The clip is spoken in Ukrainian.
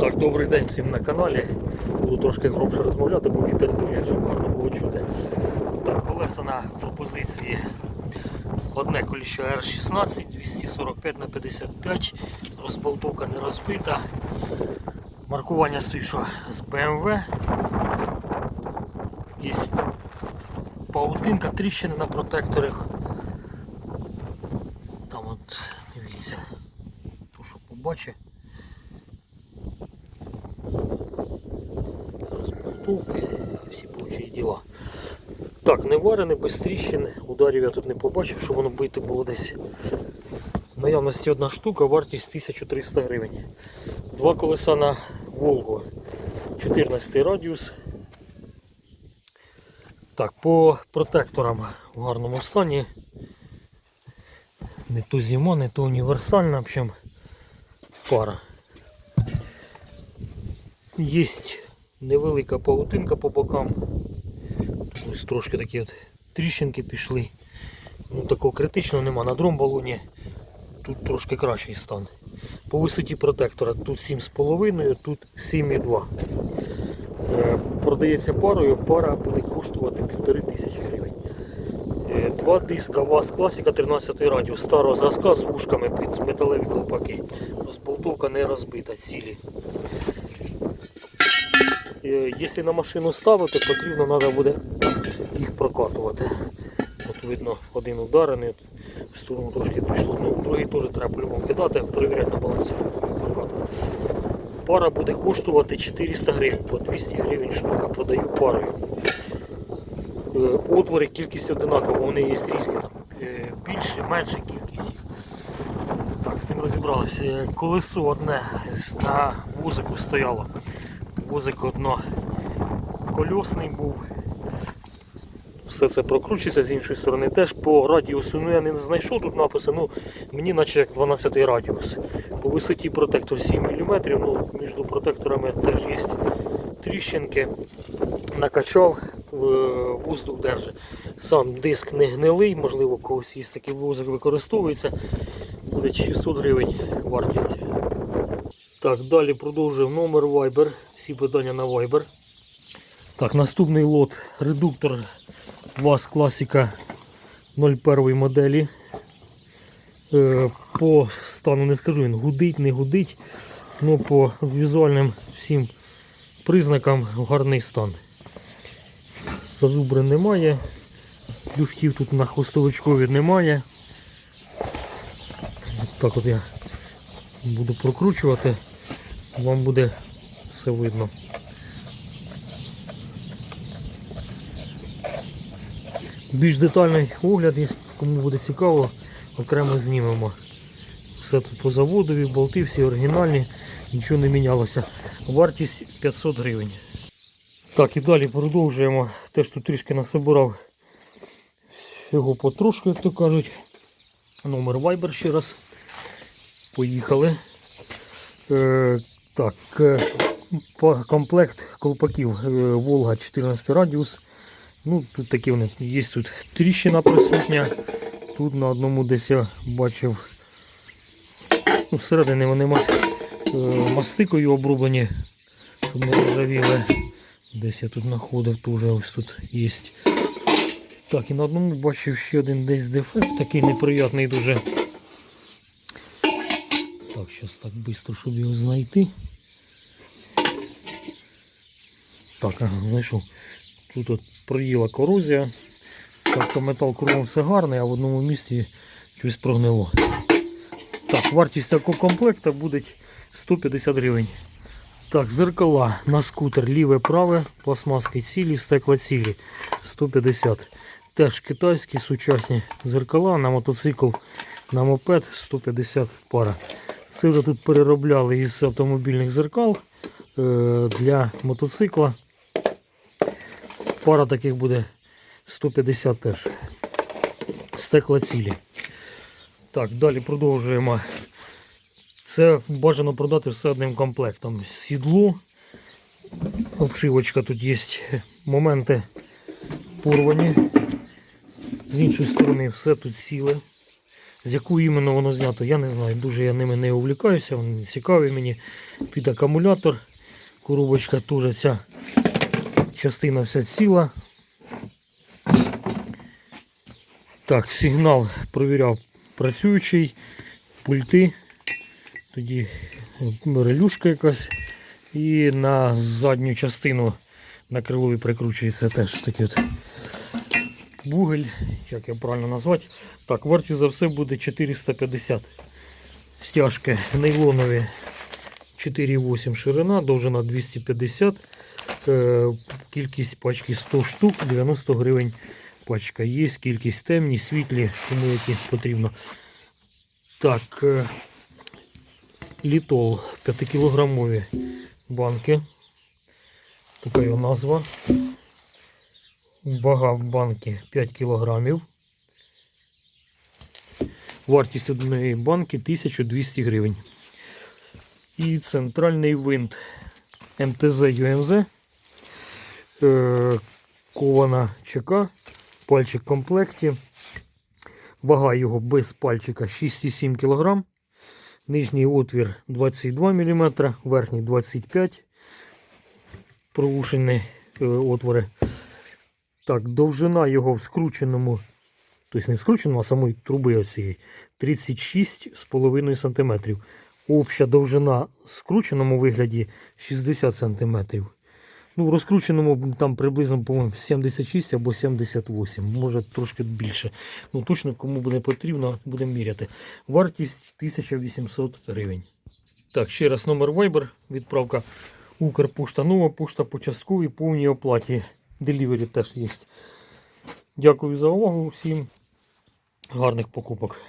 Так, добрий день всім на каналі. Буду трошки громше розмовляти, бо вітер дує, щоб гарно було чути. Так, колеса на пропозиції. Одне коліще R16, 245 на 55, розболтовка не розбита. Маркування що з BMW. Є паутинка, тріщини на протекторах. Там от, дивіться, то що побачить. Розболтовки, всі прочі діла. Так, не варене, без тріщин. Ударів я тут не побачив, що воно бити було десь. Наявності одна штука, вартість 1300 гривень. Два колеса на Волгу. 14 радіус. Так, по протекторам в гарному стані. Не то зима, не то універсальна, в общем, пара. Є невелика паутинка по бокам. Ось трошки такі от тріщинки пішли. Ну, такого критичного нема. На дромбалоні тут трошки кращий стан. По висоті протектора тут 7,5, тут 7,2. Е, Продається парою, пара буде коштувати 1500 гривень. Е, Два диска ВАЗ Класіка 13 радіус старого зразка з вушками під металеві колпаки. Розболтовка не розбита, цілі. Е, Якщо на машину ставити, потрібно треба буде їх прокатувати. От видно, один ударений, в сторону трошки пішло. Ну, другий теж треба по-любому кидати, перевіряти на балансі. Пара буде коштувати 400 гривень, по 200 гривень штука продаю парою. Е, Отвори, кількість одинакова, вони є різні там. е, Більше, менше кількість їх. Так, з цим розібралися. Колесо одне на возику стояло. Возик одно кольосний був. Все це прокручується з іншої сторони теж по радіусу. Ну я не знайшов тут напису, ну мені наче як 12 радіус. По висоті протектор 7 мм, ну між протекторами теж є тріщинки. Накачав, е, воздух держить. Сам диск не гнилий, можливо, когось є такий возик використовується. Буде 600 гривень вартість. Так, далі продовжуємо номер Viber. Всі питання на Viber. Так, наступний лот редуктор ВАЗ Класіка 01 моделі. Е, По стану не скажу, він гудить, не гудить. Ну, по візуальним всім признакам гарний стан. Зазубрин немає, люфтів тут на хвостовичкові немає. От так от я буду прокручувати, вам буде все видно. Більш детальний огляд, є, кому буде цікаво, окремо знімемо. Все тут по заводові, болти всі оригінальні, нічого не мінялося. Вартість 500 гривень. Так, і далі продовжуємо. Теж тут трішки насобирав всього потрошку, як то кажуть. Номер Viber ще раз. Поїхали. Е, так, е, комплект колпаків е, Волга 14 радіус. Ну, тут такі вони є тут тріщина присутня. Тут на одному десь я бачив. Ну, всередині вони е, мастикою оброблені, щоб не ржавіли. Десь я тут знаходив, теж ось тут є. Так, і на одному бачив ще один десь дефект, такий неприятний дуже. Так, зараз так швидко, щоб його знайти. Так, знайшов. Тут от проїла корозія. Тобто метал кругом все гарний, а в одному місці щось прогнило. Так, вартість такого комплекта буде 150 гривень. Так, зеркала на скутер ліве праве, пластмаски цілі, стекла цілі 150. Теж китайські сучасні зеркала на мотоцикл, на мопед 150 пара. Це вже тут переробляли із автомобільних зеркал е, для мотоцикла. Пара таких буде 150 теж. Стекла цілі. Так, далі продовжуємо. Це бажано продати все одним комплектом. Сідло, обшивочка тут є моменти порвані. З іншої сторони все тут ціле. З яку іменно воно знято, я не знаю. Дуже я ними не увлікаюся, вони цікаві мені. Під акумулятор. Коробочка теж ця частина вся ціла. Так, сигнал провіряв працюючий, пульти, тоді релюшка якась. І на задню частину на крилові прикручується теж такий от бугель, як його правильно назвати. Так, вартість за все буде 450. Стяжки нейлонові 4,8 ширина, довжина 250. Е, Кількість пачки 100 штук, 90 гривень пачка. Є кількість темні, світлі, кому які потрібно. Так, е, літол 5-кілограмові банки. Така його назва. Вага банки 5 кілограмів. Вартість однієї банки 1200 гривень. І центральний винт МТЗ ЮМЗ. Е, кована ЧК. Пальчик в комплекті. Вага його без пальчика 6,7 кг. Нижній отвір 22 мм, верхній 25 Проушені е, отвори. Так, довжина його в скрученому, тобто не в скрученому, а самої труби оцієї 36,5 см. Обща довжина в скрученому вигляді 60 см. Ну, в розкрученому там приблизно, по-моєму, 76 або 78, може трошки більше. Ну, точно кому буде потрібно, будемо міряти. Вартість 1800 гривень. Так, ще раз номер Viber, відправка Укрпошта, нова пошта по частковій повній оплаті. Делівері теж є. Дякую за увагу всім. Гарних покупок.